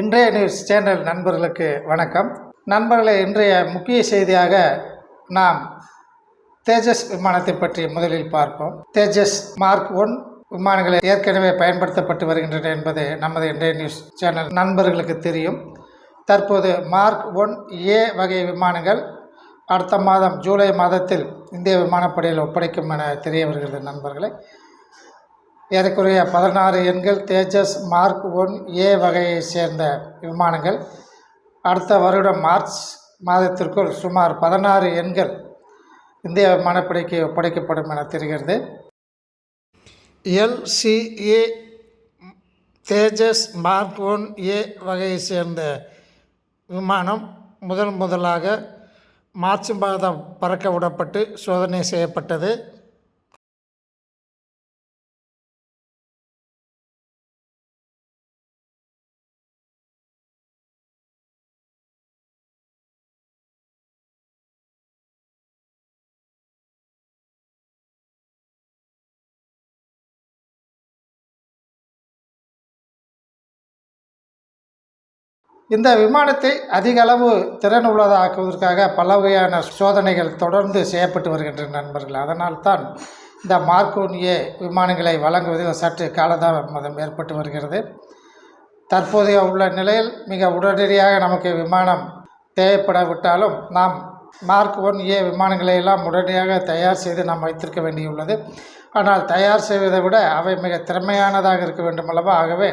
இன்றைய news channel நண்பர்களுக்கு வணக்கம். நண்பர்களே இன்றைய முக்கிய செய்தியாக நாம் தேஜஸ் விமானத்தை பற்றி முதலில் பார்ப்போம். தேஜஸ் மார்க் ஒன் விமானங்கள் ஏற்கனவே பயன்படுத்தப்பட்டு வருகின்றன என்பது நமது இன்றைய நியூஸ் சேனல் நண்பர்களுக்கு தெரியும். தற்போது மார்க் ஒன் ஏ வகை விமானங்கள் அடுத்த மாதம் ஜூலை மாதத்தில் இந்திய விமானப்படையில் ஒப்படைக்கும் என தெரிய வருகிறது நண்பர்களே. ஏறக்குறைய பதினாறு எண்கள் தேஜஸ் மார்க் ஒன் ஏ வகையை சேர்ந்த விமானங்கள். அடுத்த வருடம் மார்ச் மாதத்திற்குள் சுமார் பதினாறு எண்கள் இந்திய விமானப்படைக்கு ஒப்படைக்கப்படும் என தெரிகிறது. LCA Tejas mark one A வகையை சேர்ந்த விமானம் முதன் முதலாக மார்ச் மாதம் பறக்க விடப்பட்டு சோதனை செய்யப்பட்டது. இந்த விமானத்தை அதிக அளவு திறன் உள்ளதாக்குவதற்காக பல வகையான சோதனைகள் தொடர்ந்து செய்யப்பட்டு வருகின்றன நண்பர்கள். அதனால்தான் இந்த மார்க்கோனியே ஏ விமானங்களை வழங்குவதில் சற்று காலதாமதம் ஏற்பட்டு வருகிறது. தற்போதைய உள்ள நிலையில் மிக உடனடியாக நமக்கு விமானம் தேவைப்படாவிட்டாலும் நாம் மார்க் ஒன் ஏ விமானங்களை எல்லாம் உடனடியாக தயார் செய்து நாம் வைத்திருக்க வேண்டியுள்ளது. ஆனால் தயார் செய்வதை விட அவை மிக திறமையானதாக இருக்க வேண்டும் அல்லவா? ஆகவே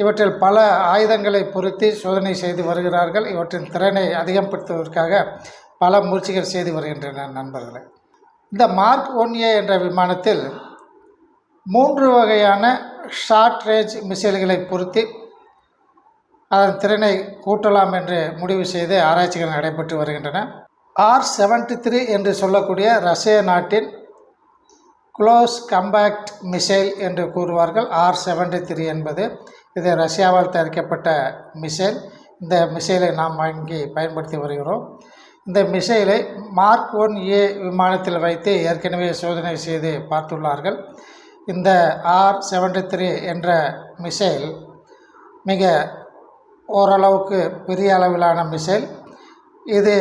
இவற்றில் பல ஆயுதங்களை பொருத்தி சோதனை செய்து வருகிறார்கள். இவற்றின் திறனை அதிகப்படுத்துவதற்காக பல முயற்சிகள் செய்து வருகின்றன நண்பர்களே. இந்த மார்க் ஒன் ஏ என்ற விமானத்தில் மூன்று வகையான ஷார்ட் ரேஞ்ச் மிசைல்களை பொருத்தி அதன் திறனை கூட்டலாம் என்று முடிவு செய்து ஆராய்ச்சிகள் நடைபெற்று வருகின்றன. ஆர் செவன்டி த்ரீ என்று சொல்லக்கூடிய ரஷ்ய நாட்டின் க்ளோஸ் கம்பேக்ட் மிசைல் என்று கூறுவார்கள். ஆர் செவன்டி த்ரீ என்பது இது ரஷ்யாவால் தயாரிக்கப்பட்ட மிசைல். இந்த மிசைலை நாம் வாங்கி பயன்படுத்தி வருகிறோம். இந்த மிசைலை மார்க் ஒன் ஏ விமானத்தில் வைத்து ஏற்கனவே சோதனை செய்து பார்த்துள்ளார்கள். இந்த ஆர் செவன்டி த்ரீ என்ற மிசைல் மிக ஓரளவுக்கு பெரிய அளவிலான மிசைல். இது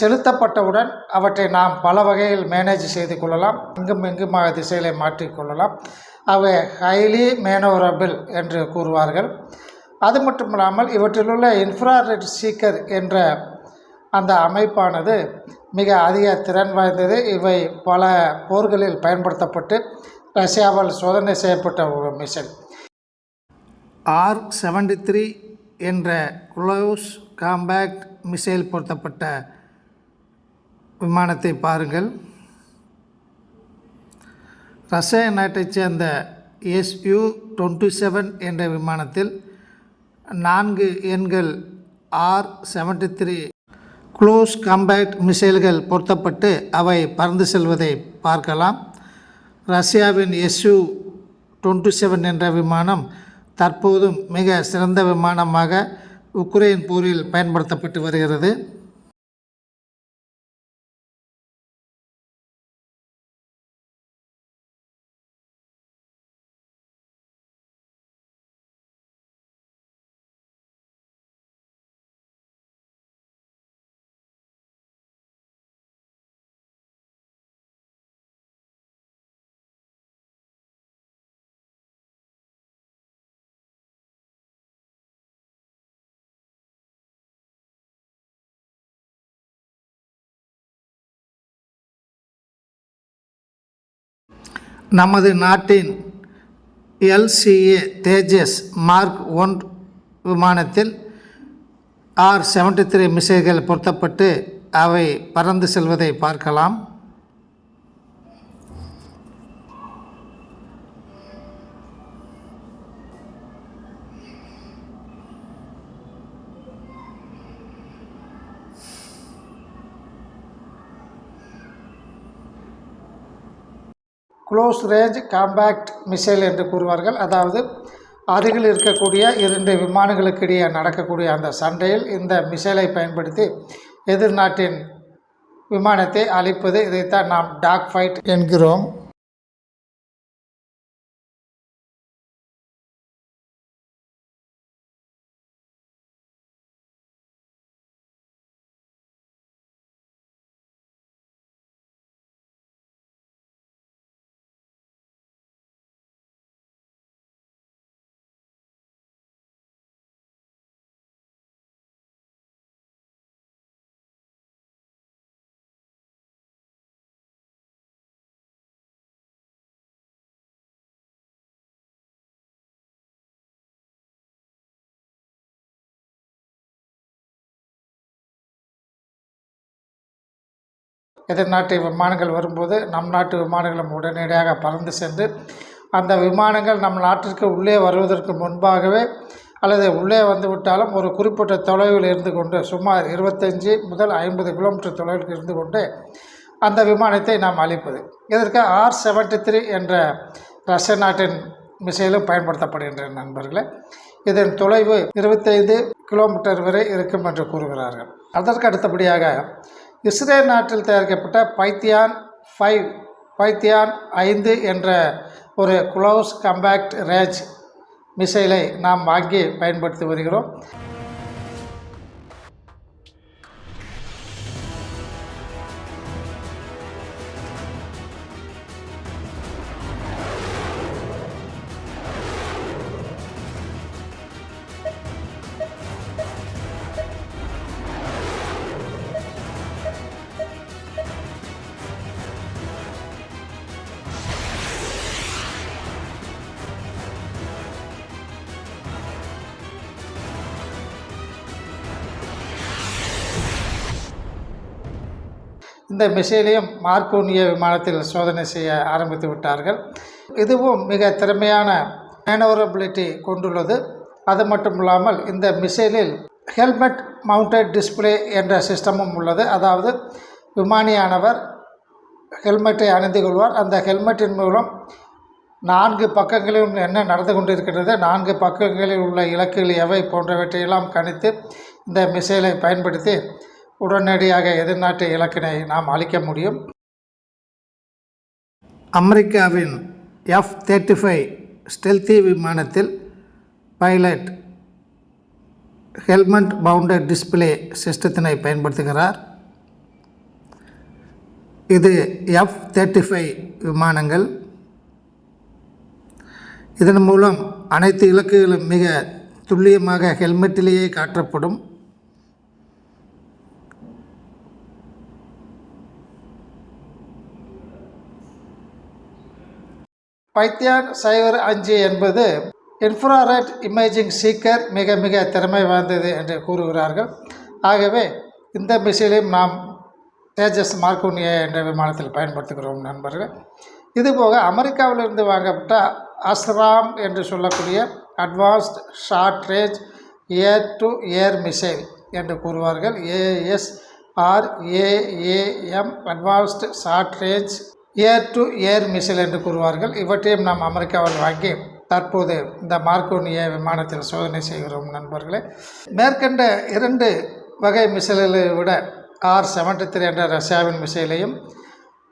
செலுத்தப்பட்டவுடன் அவற்றை நாம் பல வகையில் மேனேஜ் செய்து கொள்ளலாம். இங்கும் இங்குமாக திசைகளை மாற்றிக்கொள்ளலாம் அவை ஹைலி மேனோரபிள் என்று கூறுவார்கள். அது மட்டும் இல்லாமல் இவற்றிலுள்ள இன்ஃப்ராரெட் சீக்கர் என்ற அந்த அமைப்பானது மிக அதிக திறன் வாய்ந்தது. இவை பல போர்களில் பயன்படுத்தப்பட்டு ரஷ்யாவால் சோதனை செய்யப்பட்ட ஒரு மிஷன் ஆர் செவன்டி த்ரீ என்ற குளோஸ் காம்பேக்ட் மிசைல் பொருத்தப்பட்ட விமானத்தை பாருங்கள். ரஷ்ய நாட்டைச் சேர்ந்த எஸ்யூ டுவெண்ட்டி செவன் என்ற விமானத்தில் நான்கு எண்கள் R seventy three close compact மிசைல்கள் பொருத்தப்பட்டு அவை பறந்து செல்வதை பார்க்கலாம். ரஷ்யாவின் எஸ்யூ டுவெண்ட்டி செவன் என்ற விமானம் தற்போதும் மிக சிறந்த விமானமாக உக்ரைன் போரில் பயன்படுத்தப்பட்டு வருகிறது. நமது நாட்டின் எல்சிஏ தேஜஸ் மார்க் ஒன் விமானத்தில் ஆர் செவன்டி த்ரீ மிசைல்கள் பொருத்தப்பட்டு அவை பறந்து செல்வதை பார்க்கலாம். க்ளோஸ் ரேஞ்ச் காம்பேக்ட் மிசைல் என்று கூறுவார்கள். அதாவது அருகில் இருக்கக்கூடிய இரண்டு விமானங்களுக்கு இடையே நடக்கக்கூடிய அந்த சண்டையில் இந்த மிசைலை பயன்படுத்தி எதிர்நாட்டின் விமானத்தை அழிப்பது இதைத்தான் நாம் டாக் ஃபைட் என்கிறோம். எதிர்நாட்டு விமானங்கள் வரும்போது நம் நாட்டு விமானங்களும் உடனடியாக பறந்து சென்று அந்த விமானங்கள் நம் நாட்டிற்கு உள்ளே வருவதற்கு முன்பாகவே அல்லது உள்ளே வந்து விட்டாலும் ஒரு குறிப்பிட்ட தொலைவில் இருந்து கொண்டு சுமார் இருபத்தஞ்சி முதல் ஐம்பது கிலோமீட்டர் தொலைவில் இருந்து கொண்டு அந்த விமானத்தை நாம் அழிப்பது. இதற்கு ஆர் செவன்டி த்ரீ என்ற ரஷ்ய நாட்டின் மிசைலும் பயன்படுத்தப்படுகின்றன நண்பர்களே. இதன் தொலைவு இருபத்தைந்து கிலோமீட்டர் வரை இருக்கும் என்று கூறுகிறார்கள். அதற்கு அடுத்தபடியாக இஸ்ரேல் நாட்டில் தயாரிக்கப்பட்ட பைத்தியான் ஃபைவ் பைத்தியான் ஐந்து என்ற ஒரு குளோஸ் கம்பேக்ட் ரேஞ்ச் மிசைலை நாம் வாங்கி பயன்படுத்தி வருகிறோம். இந்த மிசைலையும் மார்க்கோனிய விமானத்தில் சோதனை செய்ய ஆரம்பித்து விட்டார்கள். இதுவும் மிக திறமையான மேனவரபிலிட்டி கொண்டுள்ளது. அது மட்டும் இல்லாமல் இந்த மிசைலில் ஹெல்மெட் மவுண்டட் டிஸ்ப்ளே என்ற சிஸ்டமும் உள்ளது. அதாவது விமானியானவர் ஹெல்மெட்டை அணிந்து கொள்வார். அந்த ஹெல்மெட்டின் மூலம் நான்கு பக்கங்களிலும் என்ன நடந்து கொண்டிருக்கிறது நான்கு பக்கங்களில் உள்ள இலக்குகள் எவை போன்றவற்றையெல்லாம் கணித்து இந்த மிசைலை பயன்படுத்தி உடனடியாக எதிர்நாட்டு இலக்கினை நாம் அளிக்க முடியும்? அமெரிக்காவின் எஃப் தேர்ட்டி ஃபைவ் ஸ்டெல்தி விமானத்தில் பைலட் ஹெல்மெட் பவுண்டட் டிஸ்பிளே சிஸ்டத்தினை பயன்படுத்துகிறார். இது எஃப் தேர்ட்டி ஃபைவ் விமானங்கள். இதன் மூலம் அனைத்து இலக்குகளும் மிக துல்லியமாக ஹெல்மெட்டிலேயே காட்டப்படும். பைத்தியான் சைவர் அஞ்சு என்பது இன்ஃப்ராரெட் இமேஜிங் சீக்கர் மிக மிக திறமை வாய்ந்தது என்று கூறுகிறார்கள். ஆகவே இந்த மிசைலையும் நாம் தேஜஸ் மார்க்கோனியா என்ற விமானத்தில் பயன்படுத்துகிறோம் நண்பர்கள். இதுபோக அமெரிக்காவிலிருந்து வாங்கப்பட்ட அஸ்ராம் என்று சொல்லக்கூடிய advanced short range air to air missile என்று கூறுவார்கள். ASRAAM advanced short range air to air missile என்று கூறுவார்கள். இவற்றையும் நாம் அமெரிக்காவில் வாங்கி தற்போது இந்த மார்க்கோனிய விமானத்தில் சோதனை செய்கிறோம் நண்பர்களே. மேற்கண்ட இரண்டு வகை மிசைல்களை விட ஆர் செவன்டி த்ரீ என்ற ரஷ்யாவின் மிசைலையும்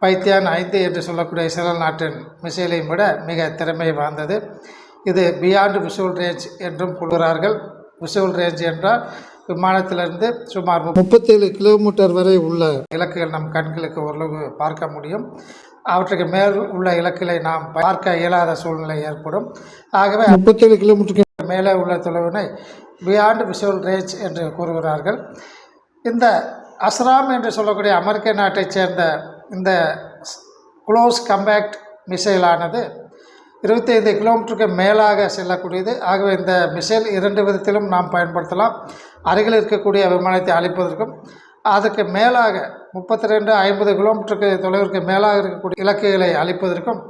பைத்தியான் ஐந்து என்று சொல்லக்கூடிய இஸ்ரேல் நாட்டின் மிசைலையும் விட மிக திறமை வாய்ந்தது. இது பியாண்டு விஷுவல் ரேஞ்ச் என்றும் கூறுகிறார்கள். விஷுவல் ரேஞ்ச் என்றால் விமானத்திலிருந்து சுமார் முப்பத்தேழு கிலோமீட்டர் வரை உள்ள இலக்குகள் நம் கண்களுக்கு ஓரளவு பார்க்க முடியும். அவற்றுக்கு மேல் உள்ள இலக்குகளை நாம் பார்க்க இயலாத சூழ்நிலை ஏற்படும். ஆகவே முப்பத்தேழு கிலோமீட்டருக்கு மேலே உள்ள தொலைவினை பியாண்ட் விஷுவல் ரேஞ்ச் என்று கூறுகிறார்கள். இந்த அஸ்ராம் என்று சொல்லக்கூடிய அமெரிக்க நாட்டைச் சேர்ந்த இந்த க்ளோஸ் கம்பேக்ட் மிசைலானது இருபத்தைந்து கிலோமீட்டருக்கு மேலாக செல்லக்கூடியது. ஆகவே இந்த மிசைல் இரண்டு விதத்திலும் நாம் பயன்படுத்தலாம். அருகில் இருக்கக்கூடிய விமானத்தை அழிப்பதற்கும் அதுக்கு மேலாக முப்பத்தி ரெண்டு ஐம்பது கிலோமீட்டருக்கு தொலைவிற்கு மேலாக இருக்கக்கூடிய இலக்குகளை அளிப்பதற்கும்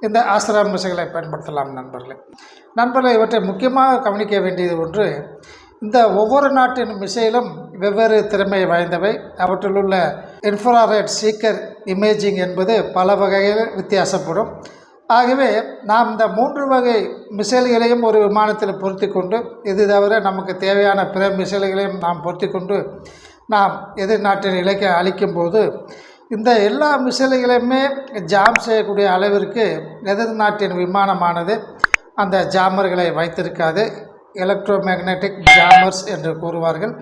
இந்த ஆசிரம் மிசைகளை பயன்படுத்தலாம் நண்பர்களே. நண்பர்களை இவற்றை முக்கியமாக கவனிக்க வேண்டியது ஒன்று இந்த ஒவ்வொரு நாட்டின் மிசைலும் வெவ்வேறு திறமை வாய்ந்தவை. அவற்றில் உள்ள இன்ஃப்ராரெட் சீக்கர் இமேஜிங் என்பது பல வகையில் வித்தியாசப்படும். ஆகவே நாம் இந்த மூன்று வகை மிசைல்களையும் ஒரு விமானத்தில் பொருத்தி கொண்டு இது தவிர நமக்கு தேவையான பிற மிசைல்களையும் நாம் பொருத்தி கொண்டு நாம் எதிர்நாட்டின் இலக்கை அளிக்கும்போது இந்த எல்லா மிசைல்களையுமே ஜாம் செய்யக்கூடிய அளவிற்கு எதிர்நாட்டின் விமானமானது அந்த ஜாமர்களை வைத்திருக்காது. எலக்ட்ரோ மேக்னெட்டிக் ஜாமர்ஸ் என்று கூறுவார்கள்.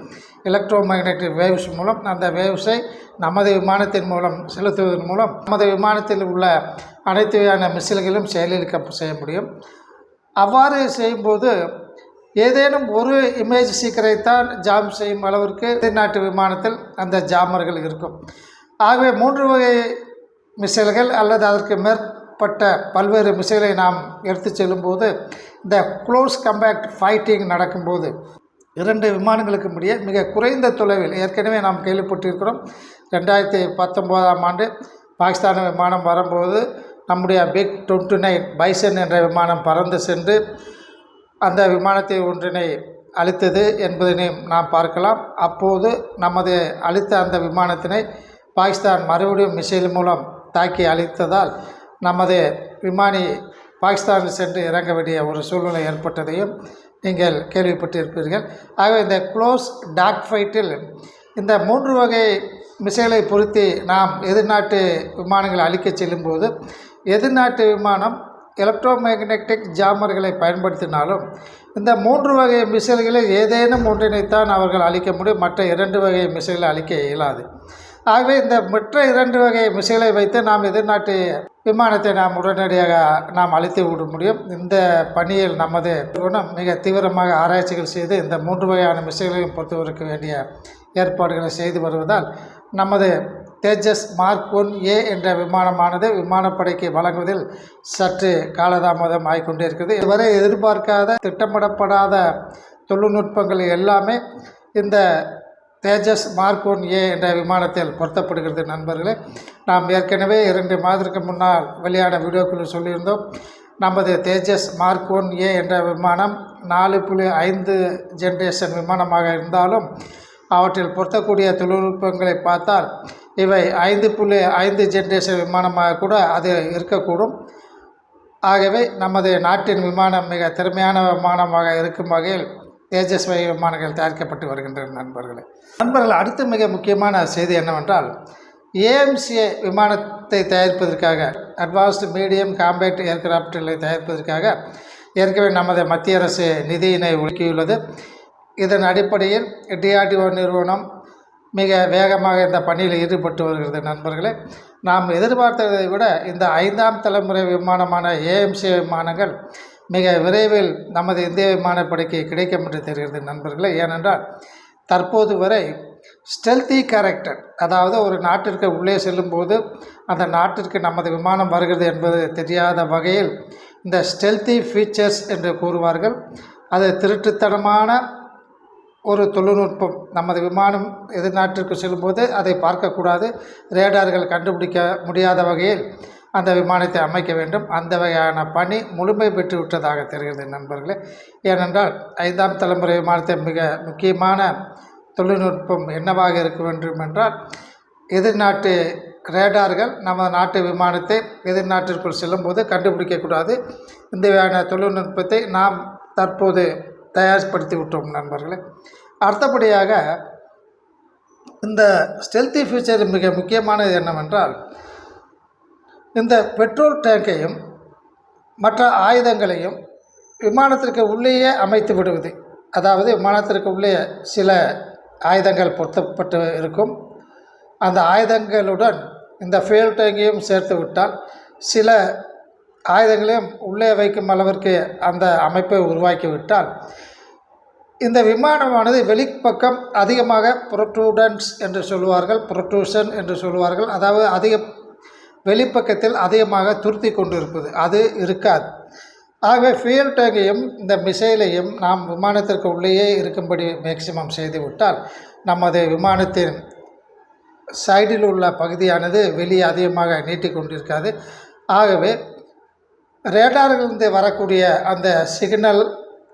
எலக்ட்ரோ மேக்னெட்டிக் வேவ்ஸ் மூலம் அந்த வேவ்ஸை நமது விமானத்தின் மூலம் செலுத்துவதன் மூலம் நமது விமானத்தில் உள்ள அனைத்து வகையான மிசில்களும் செயலிழக்க செய்ய முடியும். அவ்வாறு செய்யும்போது ஏதேனும் ஒரு இமேஜ் சீக்கரைத்தான் ஜாம் செய்யும் அளவிற்கு வெளிநாட்டு விமானத்தில் அந்த ஜாமர்கள் இருக்கும். ஆகவே மூன்று வகை மிசைல்கள் அல்லது அதற்கு மேற்பட்ட பல்வேறு மிசைலை நாம் எடுத்து செல்லும்போது இந்த க்ளோஸ் கம்பேக்ட் ஃபைட்டிங் நடக்கும்போது இரண்டு விமானங்களுக்கு இடையே மிக குறைந்த தொலைவில் ஏற்கனவே நாம் கேள்விப்பட்டிருக்கிறோம். ரெண்டாயிரத்தி பத்தொம்போதாம் ஆண்டு பாகிஸ்தான் விமானம் வரும்போது நம்முடைய பிக் டுவெண்ட்டி நைன் பைசன் என்ற விமானம் பறந்து சென்று அந்த விமானத்தை ஒன்றினை அழித்தது என்பதனை நாம் பார்க்கலாம். அப்போது நமது அழித்த அந்த விமானத்தினை பாகிஸ்தான் மறுபடியும் மிசைல் மூலம் தாக்கி அழித்ததால் நமது விமானி பாகிஸ்தானில் சென்று இறங்க வேண்டிய ஒரு சூழ்நிலை ஏற்பட்டதையும் நீங்கள் கேள்விப்பட்டிருப்பீர்கள். ஆகவே இந்த க்ளோஸ் டாக் ஃபைட்டில் இந்த மூன்று வகை மிசைலை பொருத்தி நாம் எதிர்நாட்டு விமானங்களை அழிக்கச் செல்லும்போது எதிர்நாட்டு விமானம் எலக்ட்ரோ மேக்னெட்டிக் ஜாமர்களை பயன்படுத்தினாலும் இந்த மூன்று வகை மிசைல்களில் ஏதேனும் ஒன்றினைத்தான் அவர்கள் அழிக்க முடியும் மற்ற இரண்டு வகை மிசைலை அழிக்க இயலாது. ஆகவே இந்த மற்ற இரண்டு வகை மிசைலை வைத்து நாம் எதிர்நாட்டு விமானத்தை நாம் உடனடியாக நாம் அழித்து விட முடியும். இந்த பணியில் நமது நிறுவனம் மிக தீவிரமாக ஆராய்ச்சிகள் செய்து இந்த மூன்று வகையான மிசைல்களையும் பொறுத்தவருக்கு வேண்டிய ஏற்பாடுகளை செய்து வருவதால் நமது தேஜஸ் மார்க் ஒன் ஏ என்ற விமானமானது விமானப்படைக்கு வழங்குவதில் சற்று காலதாமதம் ஆகிக்கொண்டே இருக்கிறது இதுவரை எதிர்பார்க்காத திட்டமிடப்படாத தொழில்நுட்பங்கள் எல்லாமே இந்த தேஜஸ் மார்க் ஒன் ஏ என்ற விமானத்தில் பொருத்தப்படுகிறது நண்பர்களே. நாம் ஏற்கனவே இரண்டு மாதத்திற்கு முன்னால் வெளியான வீடியோக்களில் சொல்லியிருந்தோம் நமது தேஜஸ் மார்க் ஒன் ஏ என்ற விமானம் நாலு புள்ளி ஐந்து ஜென்ரேஷன் விமானமாக இருந்தாலும் அவற்றில் பொருத்தக்கூடிய தொழில்நுட்பங்களை பார்த்தால் இவை ஐந்து புள்ளி ஐந்து ஜென்ரேஷன் விமானமாக கூட அது இருக்கக்கூடும். ஆகவே நமது நாட்டின் விமானம் மிக திறமையான விமானமாக இருக்கும் வகையில் தேஜஸ் வகை விமானங்கள் தயாரிக்கப்பட்டு வருகின்றன நண்பர்களே. நண்பர்கள் அடுத்து மிக முக்கியமான செய்தி என்னவென்றால் ஏஎம்சிஏ விமானத்தை தயாரிப்பதற்காக அட்வான்ஸ்டு மீடியம் காம்பேக்ட் ஏர்கிராஃப்ட்களை தயாரிப்பதற்காக ஏற்கனவே நமது மத்திய அரசு நிதியினை ஒழுக்கியுள்ளது இதன் அடிப்படையில் டிஆர்டிஓ நிறுவனம் மிக வேகமாக இந்த பணியில் ஈடுபட்டு வருகிறது நண்பர்களே. நாம் எதிர்பார்த்ததை விட இந்த ஐந்தாம் தலைமுறை விமானமான ஏஎம்சி விமானங்கள் மிக விரைவில் நமது இந்திய விமானப்படைக்கு கிடைக்கும் என்று தெரிகிறது நண்பர்களே. ஏனென்றால் தற்போது வரை ஸ்டெல்தி கேரக்டர் அதாவது ஒரு நாட்டிற்கு உள்ளே செல்லும்போது அந்த நாட்டிற்கு நமது விமானம் வருகிறது என்பது தெரியாத வகையில் இந்த ஸ்டெல்தி ஃபீச்சர்ஸ் என்று கூறுவார்கள். அது திருட்டுத்தனமான ஒரு தொழில்நுட்பம் நமது விமானம் எதிர்நாட்டிற்கு செல்லும்போது அதை பார்க்கக்கூடாது. ரேடார்கள் கண்டுபிடிக்க முடியாத வகையில் அந்த விமானத்தை அமைக்க வேண்டும். அந்த வகையான பணி முழுமை பெற்று விட்டதாக தெரிகிறது நண்பர்களே. ஏனென்றால் ஐந்தாம் தலைமுறை விமானத்தை மிக முக்கியமான தொழில்நுட்பம் என்னவாக இருக்க வேண்டும் என்றால் எதிர்நாட்டு ரேடார்கள் நமது நாட்டு விமானத்தை எதிர்நாட்டிற்குள் செல்லும்போது கண்டுபிடிக்கக்கூடாது. இந்த வகையான தொழில்நுட்பத்தை நாம் தற்போது தயார்படுத்தி விட்டோம் நண்பர்களே. அடுத்தபடியாக இந்த ஸ்டெல்தி ஃபியூச்சர் மிக முக்கியமானது என்னவென்றால் இந்த பெட்ரோல் டேங்கையும் மற்ற ஆயுதங்களையும் விமானத்திற்கு உள்ளேயே அமைத்து விடுவது. அதாவது விமானத்திற்கு உள்ளே சில ஆயுதங்கள் பொருத்தப்பட்டு இருக்கும். அந்த ஆயுதங்களுடன் இந்த ஃபேல் டேங்கையும் சேர்த்து விட்டால் சில ஆயுதங்களையும் உள்ளே வைக்கும் அளவிற்கு அந்த அமைப்பை உருவாக்கிவிட்டால் இந்த விமானமானது வெளிப்பக்கம் அதிகமாக புரோட்ரூடன்ஸ் என்று சொல்லுவார்கள் புரோட்ரூஷன் என்று சொல்லுவார்கள். அதாவது அதிக வெளிப்பக்கத்தில் அதிகமாக துருத்தி கொண்டிருப்பது. அது இருக்காது. ஆகவே ஃபியூல் டேங்கையும் இந்த மிசைலையும் நாம் விமானத்திற்கு உள்ளேயே இருக்கும்படி மேக்சிமம் செய்துவிட்டால் நமது விமானத்தின் சைடில் உள்ள பகுதியானது வெளியே அதிகமாக நீட்டி கொண்டிருக்காது. ஆகவே இருந்து வரக்கூடிய அந்த சிக்னல்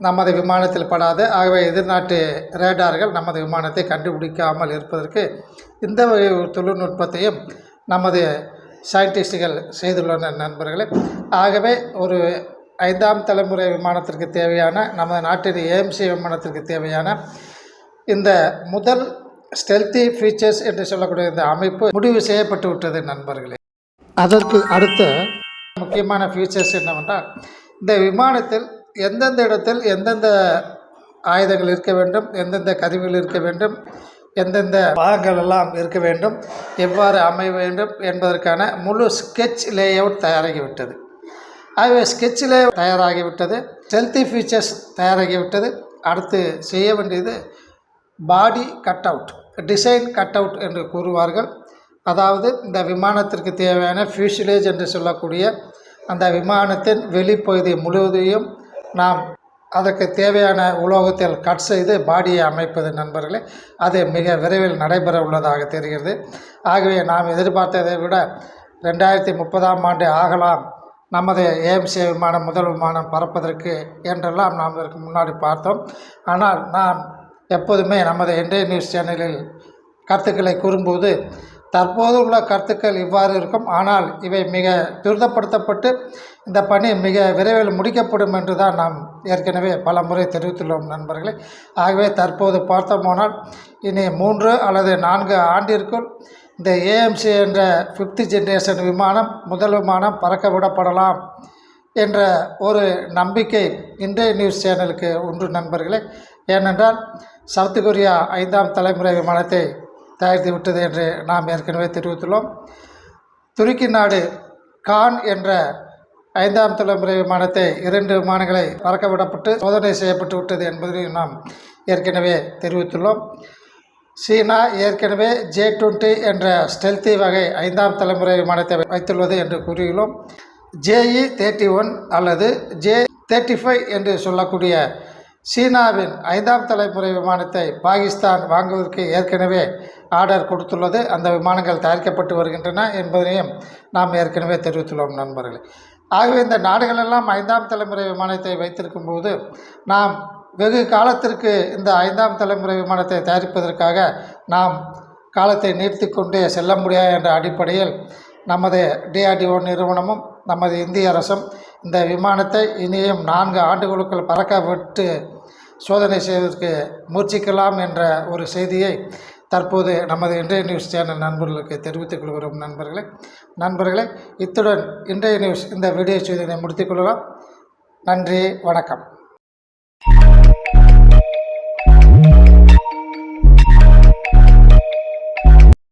நமது விமானத்தில் படாது. ஆகவே எதிர்நாட்டு ரேடார்கள் நமது விமானத்தை கண்டுபிடிக்காமல் இருப்பதற்கு இந்த வகை ஒரு தொழில்நுட்பத்தையும் நமது சயின்டிஸ்டுகள் செய்துள்ளனர் நண்பர்களே. ஆகவே ஒரு ஐந்தாம் தலைமுறை விமானத்திற்கு தேவையான நமது நாட்டின் ஏஎம்சி விமானத்திற்கு தேவையான இந்த முதல் ஸ்டெல்தி ஃபீச்சர்ஸ் என்று சொல்லக்கூடிய இந்த அமைப்பு முடிவு செய்யப்பட்டு விட்டது நண்பர்களே. அதற்கு அடுத்த முக்கியமான ஃபீச்சர்ஸ் என்னவென்றால் இந்த விமானத்தில் எந்தெந்த இடத்தில் எந்தெந்த ஆயுதங்கள் இருக்க வேண்டும் எந்தெந்த கருவிகள் இருக்க வேண்டும் எந்தெந்த பாகங்கள் எல்லாம் இருக்க வேண்டும் எவ்வாறு அமைய வேண்டும் என்பதற்கான முழு ஸ்கெட்ச் லேஅவுட் தயாராகிவிட்டது. ஆகவே ஸ்கெட்ச் லேஅவுட் தயாராகிவிட்டது ஹெல்த்தி ஃபீச்சர்ஸ் தயாராகிவிட்டது அடுத்து செய்ய வேண்டியது body cut out design cut out என்று கூறுவார்கள். அதாவது இந்த விமானத்திற்கு தேவையான ஃபியூசிலேஜ் என்று சொல்லக்கூடிய அந்த விமானத்தின் வெளிப்பகுதி முழுவதையும் நாம் அதற்கு தேவையான உலோகத்தில் கட் செய்து பாடியை அமைப்பது நண்பர்களே அது மிக விரைவில் நடைபெற உள்ளதாக தெரிகிறது. ஆகவே நாம் எதிர்பார்த்ததை விட ரெண்டாயிரத்தி முப்பதாம் ஆண்டு ஆகலாம். நமது ஏஎம்சி விமானம் முதல் விமானம் பறப்பதற்கு என்றெல்லாம் நாம் இதற்கு முன்னாடி பார்த்தோம். ஆனால் நான் எப்போதுமே நமது இன்றைய நியூஸ் சேனலில் கருத்துக்களை கூறும்போது தற்போது உள்ள கருத்துக்கள் இவ்வாறு இருக்கும். ஆனால் இவை மிக துரிதப்படுத்தப்பட்டு இந்த பணி மிக விரைவில் முடிக்கப்படும் என்று தான் நாம் ஏற்கனவே பல முறை தெரிவித்துள்ளோம் நண்பர்களே. ஆகவே தற்போது பார்த்தோமானால் இனி மூன்று அல்லது நான்கு ஆண்டிற்குள் இந்த ஏஎம்சி என்ற ஃபிஃப்த் ஜென்ரேஷன் விமானம் முதல் விமானம் பறக்க விடப்படலாம் என்ற ஒரு நம்பிக்கை இன்றைய நியூஸ் சேனலுக்கு உண்டு நண்பர்களே. ஏனென்றால் சவுத் கொரியா ஐந்தாம் தலைமுறை விமானத்தை தயாரித்து விட்டது என்று நாம் ஏற்கனவே தெரிவித்துள்ளோம். துருக்கி நாடு கான் என்ற ஐந்தாம் தலைமுறை விமானத்தை இரண்டு விமானங்களை பறக்க விடப்பட்டு சோதனை செய்யப்பட்டு விட்டது என்பதையும் நாம் ஏற்கனவே தெரிவித்துள்ளோம். சீனா ஏற்கனவே ஜே டுவெண்ட்டி என்ற ஸ்டெல்தி வகை ஐந்தாம் தலைமுறை விமானத்தை வைத்துள்ளது என்று கூறியுள்ளோம். ஜேஇ தேர்ட்டி ஒன் அல்லது ஜே தேர்ட்டி ஃபைவ் என்று சொல்லக்கூடிய சீனாவின் ஐந்தாம் தலைமுறை விமானத்தை பாகிஸ்தான் வாங்குவதற்கு ஏற்கனவே ஆர்டர் கொடுத்துள்ளது. அந்த விமானங்கள் தயாரிக்கப்பட்டு வருகின்றன என்பதையும் நாம் ஏற்கனவே தெரிவித்துள்ளோம் நண்பர்களே. ஆகவே இந்த நாடுகளெல்லாம் ஐந்தாம் தலைமுறை விமானத்தை வைத்திருக்கும் போது நாம் வெகு காலத்திற்கு இந்த ஐந்தாம் தலைமுறை விமானத்தை தயாரிப்பதற்காக நாம் காலத்தை நீர்த்தி கொண்டே செல்ல முடியாது என்ற அடிப்படையில் நமது டிஆர்டிஓ நிறுவனமும் நமது இந்திய அரசும் இந்த விமானத்தை இனியும் நான்கு ஆண்டுகளுக்குள் பறக்க விட்டு சோதனை செய்வதற்கு முயற்சிக்கலாம் என்ற ஒரு செய்தியை தற்போது நமது இன்றைய நியூஸ் சேனல் நண்பர்களுக்கு தெரிவித்துக் கொள்கிறோம் நண்பர்களே. நண்பர்களே இத்துடன் இன்றைய நியூஸ் இந்த வீடியோ செய்தியை முடித்துக் கொள்ளலாம். நன்றி வணக்கம்.